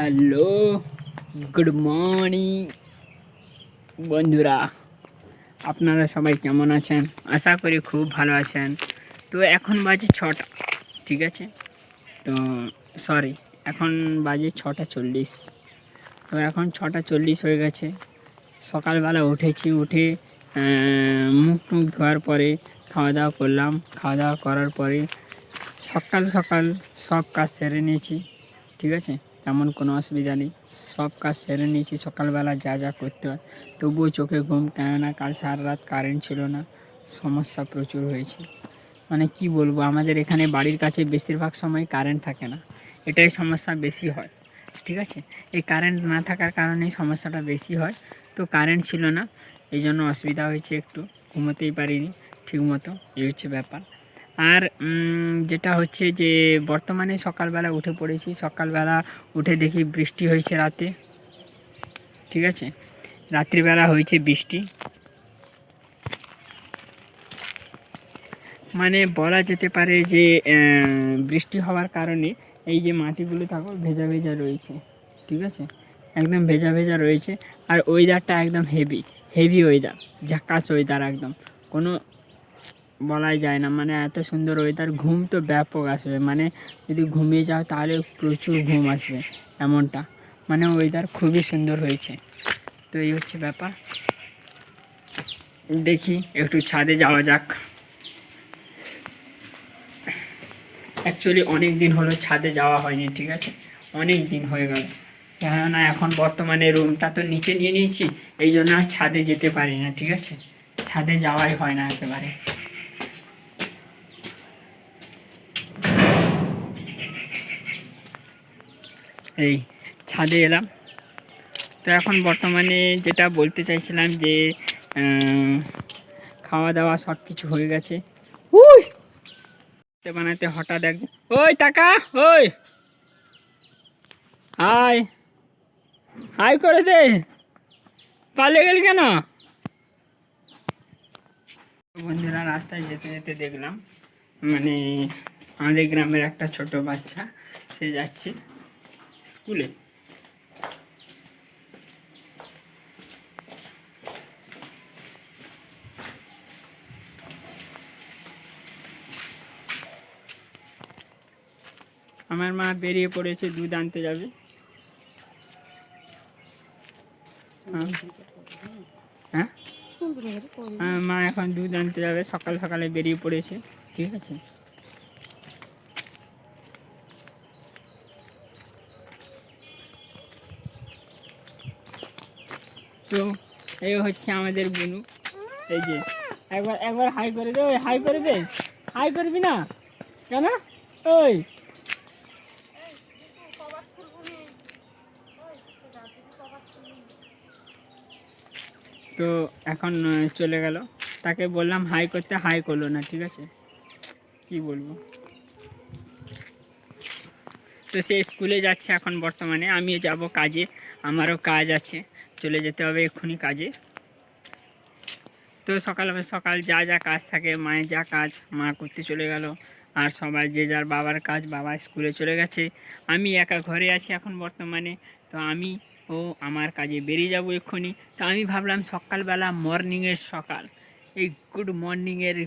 Hello good morning বন্ধুরা। আপনারা সবাই কেমন আছেন? আশা করি খুব ভালো আছেন। তো এখন বাজে ছটা, ঠিক আছে? তো সরি এখন বাজে ছটা চল্লিশ। তো এখন ছটা চল্লিশ হয়ে গেছে। সকালবেলা উঠেছি, উঠে মুখ টুক ধোয়ার পরে খাওয়া দাওয়া করলাম। খাওয়া দাওয়া করার পরে সকাল সকাল সব কাজ সেরে নিয়েছি, ঠিক আছে? তেমন কোনো অসুবিধা নেই। সব কাজ সেরে নিয়েছি, সকালবেলা যা যা করতে হয়। তবুও চোখে ঘুম কেননা কাল সারা রাত কারেন্ট ছিল না। সমস্যা প্রচুর হয়েছে। মানে কি বলব, আমাদের এখানে বাড়ির কাছে বেশিরভাগ সময় কারেন্ট থাকে না। এটাই সমস্যা বেশি হয়, ঠিক আছে? এই কারেন্ট না থাকার কারণেই সমস্যাটা বেশি হয়। তো কারেন্ট ছিল না, এই জন্য অসুবিধা হয়েছে একটু। ঘুমোতেই পারিনি, ঠিকমতো, এই হচ্ছে ব্যাপার। আর যেটা হচ্ছে যে বর্তমানে সকালবেলা উঠে পড়েছি। সকালবেলা উঠে দেখি বৃষ্টি হয়েছে রাতে। ঠিক আছে? রাত্রিবেলা হয়েছে বৃষ্টি। মানে বলা যেতে পারে যে বৃষ্টি হওয়ার কারণে এই যে মাটিগুলো থাকো ভেজা ভেজা রয়েছে। ঠিক আছে? একদম ভেজা ভেজা রয়েছে। আর ওয়েদারটা একদম হেভি হেভি ওয়েদার ঝাকাস ওয়েদার একদম। কোনো বলাই যায় না। মানে এত সুন্দর ওয়েদার ঘুম তো ব্যাপক আসবে। মানে যদি ঘুমিয়ে যাও তাহলে প্রচুর ঘুম আসবে, এমনটা। মানে ওয়েদার খুবই সুন্দর হয়েছে। তো এই হচ্ছে ব্যাপার। দেখি, একটু ছাদে যাওয়া যাক। অ্যাকচুয়ালি অনেক দিন হলো ছাদে যাওয়া হয়নি, ঠিক আছে? অনেক দিন হয়ে গেল। কেননা এখন বর্তমানে রুমটা তো নিচে নিয়ে নিয়েছি, এই জন্য আর ছাদে যেতে পারি না, ঠিক আছে? ছাদে যাওয়াই হয় না একেবারে। এই ছাদে এলাম। তো এখন বর্তমানে যেটা বলতে চাইছিলাম যে খাওয়া দাওয়া সব কিছু হয়ে গেছে। উই বানাতে হঠাৎ এক ওই টাকা, ওই! হাই! হাই করে দে! পালিয়ে গেলি কেন? বন্ধুরা, রাস্তায় যেতে যেতে দেখলাম মানে আমাদের গ্রামের একটা ছোট বাচ্চা, সে যাচ্ছে। স্কুলে। আমার মা বেরিয়ে পড়েছে দুধ আনতে যাবে। হ্যাঁ। মা এখন দুধ আনতে যাবে সকাল সকালে বেরিয়ে পড়েছে। ঠিক আছে? তো এই হচ্ছে আমাদের বুনু। এই যে, একবার একবার হাই করে দে, ওই হাই করে দে। হাই করবি না? কেন? ওই। তো এখন চলে গেল। তাকে বললাম হাই করতে হাই করল না, ঠিক আছে? কি বলব? তো সে স্কুলে যাচ্ছে এখন বর্তমানে, আমিও যাব কাজে, আমারও কাজ আছে। চলে যেতে হবে এক্ষুনি কাজে। তো সকাল সকাল যা যা কাজ থাকে, মায়ের যা কাজ, মা করতে চলে গেল। আর সবাই যে যার বাবার কাজ, বাবা স্কুলে চলে গেছে। আমি একা ঘরে আছি এখন বর্তমানে, তো আমি ও আমার কাজে বেরিয়ে যাব এক্ষুনি। তো আমি ভাবলাম সকালবেলা মর্নিংয়ের সকাল। এই গুড মর্নিংয়ের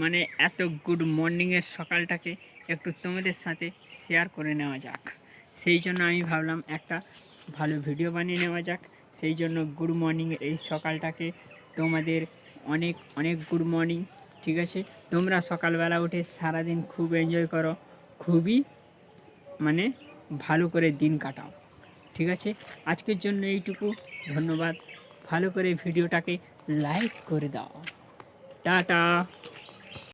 মানে এত গুড মর্নিংয়ের সকালটাকে একটু তোমাদের সাথে শেয়ার করে নেওয়া যাক। সেই জন্য আমি ভাবলাম একটা ভালো ভিডিও বানিয়ে নেওয়া যাক। সেই জন্য গুড মর্নিং এই সকালটাকে তোমাদের অনেক অনেক গুড মর্নিং, ঠিক আছে? তোমরা সকালবেলা উঠে সারাদিন খুব এনজয় করো, খুবই মানে ভালো করে দিন কাটাও, ঠিক আছে? আজকের জন্য এইটুকু, ধন্যবাদ। ভালো করে ভিডিওটাকে লাইক করে দাও। টাটা!